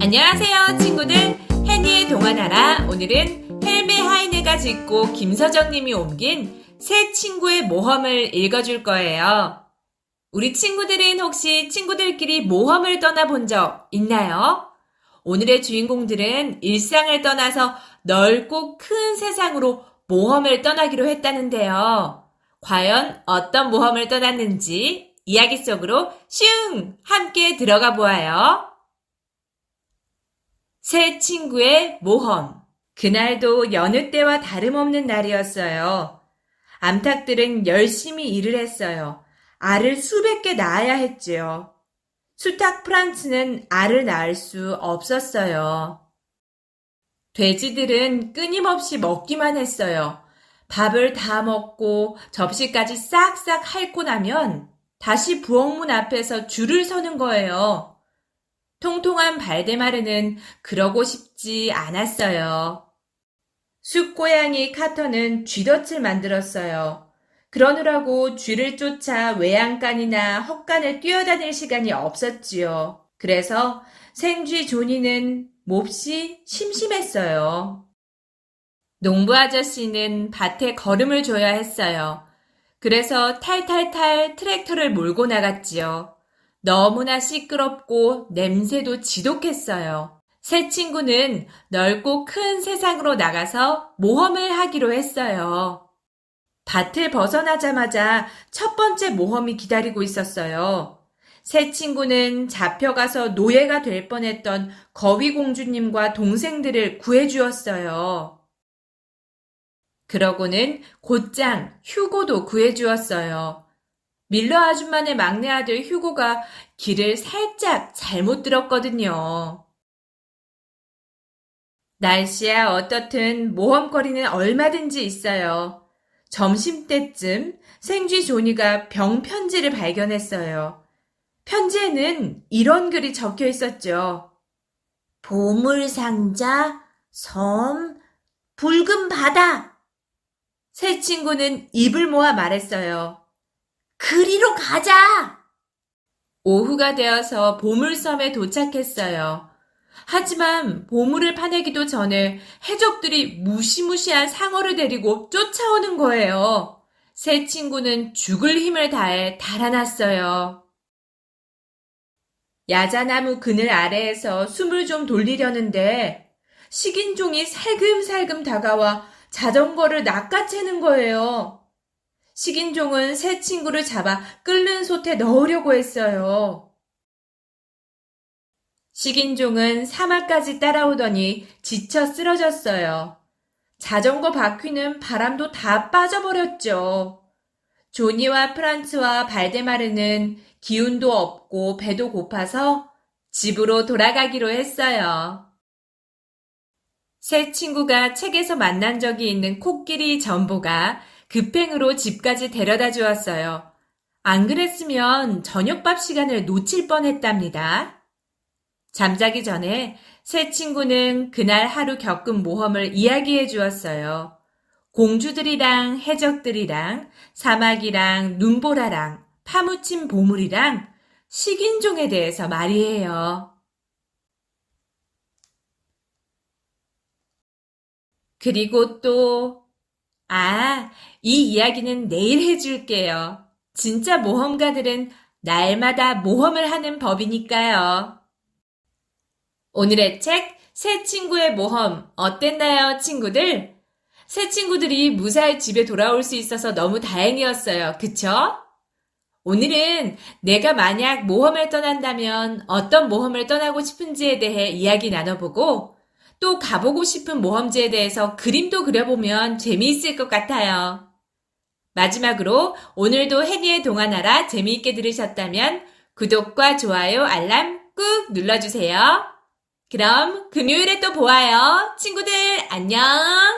안녕하세요, 친구들. 해니의 동화나라. 오늘은 헬메 하이네가 짓고 김서정님이 옮긴 새 친구의 모험을 읽어줄 거예요. 우리 친구들은 혹시 친구들끼리 모험을 떠나본 적 있나요? 오늘의 주인공들은 일상을 떠나서 넓고 큰 세상으로 모험을 떠나기로 했다는데요. 과연 어떤 모험을 떠났는지 이야기 속으로 슝! 함께 들어가 보아요. 새 친구의 모험. 그날도 여느 때와 다름없는 날이었어요. 암탉들은 열심히 일을 했어요. 알을 수백 개 낳아야 했지요. 수탉 프란츠는 알을 낳을 수 없었어요. 돼지들은 끊임없이 먹기만 했어요. 밥을 다 먹고 접시까지 싹싹 핥고 나면 다시 부엌문 앞에서 줄을 서는 거예요. 통통한 발데마르는 그러고 싶지 않았어요. 숲고양이 카터는 쥐덫을 만들었어요. 그러느라고 쥐를 쫓아 외양간이나 헛간을 뛰어다닐 시간이 없었지요. 그래서 생쥐 조니는 몹시 심심했어요. 농부 아저씨는 밭에 걸음을 줘야 했어요. 그래서 탈탈탈 트랙터를 몰고 나갔지요. 너무나 시끄럽고 냄새도 지독했어요. 새 친구는 넓고 큰 세상으로 나가서 모험을 하기로 했어요. 밭을 벗어나자마자 첫 번째 모험이 기다리고 있었어요. 새 친구는 잡혀가서 노예가 될 뻔했던 거위공주님과 동생들을 구해주었어요. 그러고는 곧장 휴고도 구해주었어요. 밀러 아줌마네 막내 아들 휴고가 길을 살짝 잘못 들었거든요. 날씨야 어떻든 모험거리는 얼마든지 있어요. 점심때쯤 생쥐 조니가 병 편지를 발견했어요. 편지에는 이런 글이 적혀 있었죠. 보물상자, 섬, 붉은 바다. 새 친구는 입을 모아 말했어요. 그리로 가자! 오후가 되어서 보물섬에 도착했어요. 하지만 보물을 파내기도 전에 해적들이 무시무시한 상어를 데리고 쫓아오는 거예요. 새 친구는 죽을 힘을 다해 달아났어요. 야자나무 그늘 아래에서 숨을 좀 돌리려는데 식인종이 살금살금 다가와 자전거를 낚아채는 거예요. 식인종은 새 친구를 잡아 끓는 솥에 넣으려고 했어요. 식인종은 사막까지 따라오더니 지쳐 쓰러졌어요. 자전거 바퀴는 바람도 다 빠져버렸죠. 조니와 프란츠와 발데마르는 기운도 없고 배도 고파서 집으로 돌아가기로 했어요. 새 친구가 책에서 만난 적이 있는 코끼리 전보가 급행으로 집까지 데려다 주었어요. 안 그랬으면 저녁밥 시간을 놓칠 뻔했답니다. 잠자기 전에 새 친구는 그날 하루 겪은 모험을 이야기해 주었어요. 공주들이랑 해적들이랑 사막이랑 눈보라랑 파묻힌 보물이랑 식인종에 대해서 말이에요. 그리고 또, 아, 이 이야기는 내일 해줄게요. 진짜 모험가들은 날마다 모험을 하는 법이니까요. 오늘의 책, 새 친구의 모험, 어땠나요, 친구들? 새 친구들이 무사히 집에 돌아올 수 있어서 너무 다행이었어요. 그쵸? 오늘은 내가 만약 모험을 떠난다면 어떤 모험을 떠나고 싶은지에 대해 이야기 나눠보고 또 가보고 싶은 모험지에 대해서 그림도 그려보면 재미있을 것 같아요. 마지막으로 오늘도 해니의 동화나라 재미있게 들으셨다면 구독과 좋아요, 알람 꾹 눌러주세요. 그럼 금요일에 또 보아요. 친구들 안녕!